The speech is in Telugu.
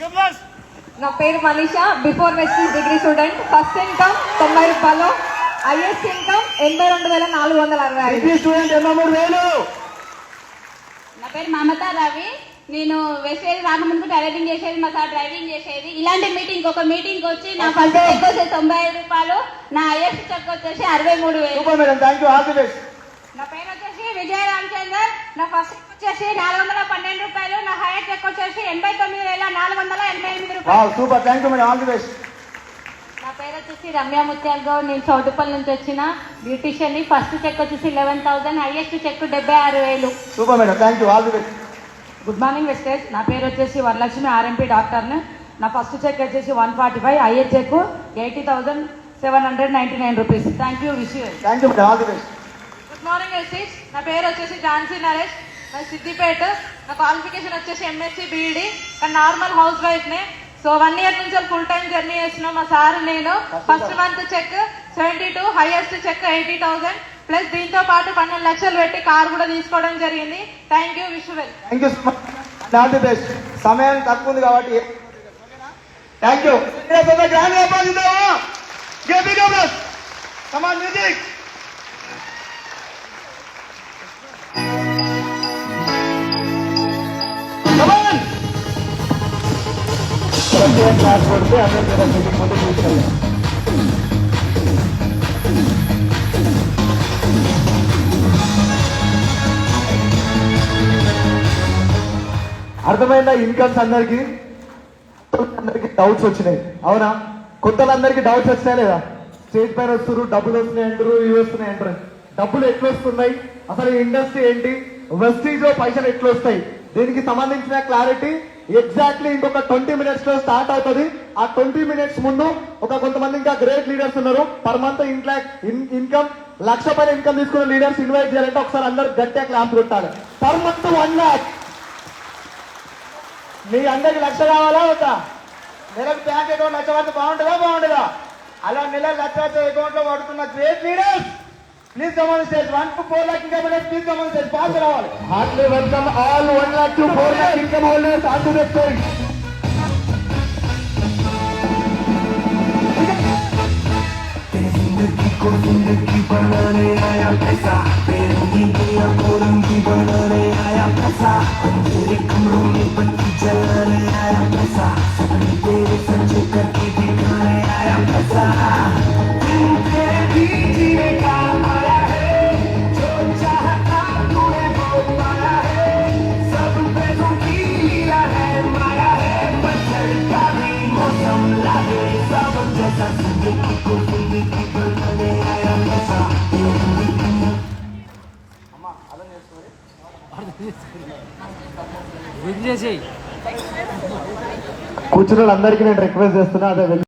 నా పేరు మనీషా. బిఫోర్ వెస్టీస్ డిగ్రీ స్టూడెంట్ ఫస్ట్ ఇన్కమ్ తొంభై రూపాయలు. హైయెస్ట్ ఇన్కమ్ ఎనభై రెండు వేల నాలుగు వందల అరవై ఐదు. స్టూడెంట్ ఎనభై మూడు వేలు. నా పేరు మమత రవి. నేను వెస్టేజ్ రాకముందు డ్రైవింగ్ చేసేది మా సార్ డ్రైవింగ్ చేసేది. ఇలాంటి మీటింగ్ ఒక మీటింగ్ వచ్చి నా ఫస్ట్ చెక్ వచ్చేసి తొంభై ఐదు రూపాయలు. నా హైయెస్ట్ చెక్ వచ్చేసి అరవై మూడు వేలు. నా పేరు వచ్చేసి విజయ రామచందర్ నా ఫస్ట్ వచ్చేసి నాలుగు వందల పన్నెండు రూపాయలు నా హైయెస్ట్ చెక్ వచ్చేసి ఎనభై తొమ్మిది వేల నాలుగు వందల ఎనభై ఎనిమిది రూపాయలు. Super thank you all the best నా పేరు వచ్చేసి రమ్య ముత్యాల్ గౌడ్ నేను చౌటుపల్లి నుంచి వచ్చిన బ్యూటిషియన్ని ఫస్ట్ చెక్ వచ్చేసి లెవెన్ థౌసండ్ హైయెస్ట్ చెక్ డెబ్బై ఆరు వేలు. Super madam thank you all the best good morning Vestige నా పేరు వచ్చేసి వరలక్ష్మి ఆర్ఎంపీ డాక్టర్ని నా. ఫస్ట్ చెక్ వచ్చేసి one forty five IA check eighty thousand seven hundred ninety nine rupees thank you wish thank you all the best good morning Vestige నా పేరు వచ్చేసి ఝాన్సీ నరేష్. నా సిద్దిపేట. నా క్వాలిఫికేషన్ వచ్చేసి ఎంఎస్సి బీఈడి కానీ నార్మల్ హౌస్ వైఫ్ నే సో వన్ ఇయర్ నుంచి ఫుల్ టైం జర్నీ చేస్తున్నాం. మా సార్ నేను. First month check seventy two highest check eighty thousand plus దీంతో పాటు పన్నెండు లక్షలు పెట్టి కార్ కూడా తీసుకోవడం జరిగింది. Thank you wish well thank you all the best సమయం తక్కువ ఉంది కాబట్టి థ్యాంక్ యూ గ్రాండ్ వ్యాపారిద్దామా మ్యూజిక్ క్లాస్ కొడితే అందరూ మీటింగ్ ముందు అర్థమైందా ఇన్కమ్స్ అందరికి? అందరికి డౌట్స్ వచ్చినాయి. అవునా? కొత్తలందరికీ డౌట్స్ వచ్చినాయి లేదా? స్టేజ్ పైన వస్తున్నారు డబ్బులు వస్తున్నాయి అంటారు ఇవి వస్తున్నాయి అంటారు డబ్బులు ఎట్లా వస్తున్నాయి అసలు ఇండస్ట్రీ ఏంటి? వెస్టీజ్లో పైసలు ఎట్లా వస్తాయి దీనికి సంబంధించిన క్లారిటీ ఎగ్జాక్ట్లీ ఇంకొక ట్వంటీ మినిట్స్లో స్టార్ట్ అవుతుంది. ఆ ట్వంటీ మినిట్స్ ముందు ఒక కొంతమంది ఇంకా గ్రేట్ లీడర్స్ ఉన్నారు. పర్ మంత్ ఇంట్లా ఇన్కమ్ లక్ష పైన ఇన్కమ్ తీసుకున్న లీడర్స్ ఇన్వైట్ చేయాలంటే ఒకసారి అందరు గట్టిగా క్లాస్ కొట్టాలి. పర్ మంత్ వన్ లాక్ మీ అందరికి లక్ష కావాలా వద్దా? నెలకు బ్యాంక్ అకౌంట్ లక్ష పడితే బాగుంటుందా? బాగుంటుందా? అలా నెల లక్ష అకౌంట్లో పడుతున్న great leaders please come on stage one two four lakh income please come on stage pass రావాలి heartly welcome all one lakh two four lakh income holders on to the stage जिंदगी को जिंदगी बनाने आया पैसा मेरी नीतियां को रंगी बनाने आया पैसा तेरे कमरों में बत्ती जलाने కూర్చున్న వాళ్ళందరికీ నేను రిక్వెస్ట్ చేస్తున్నా అదే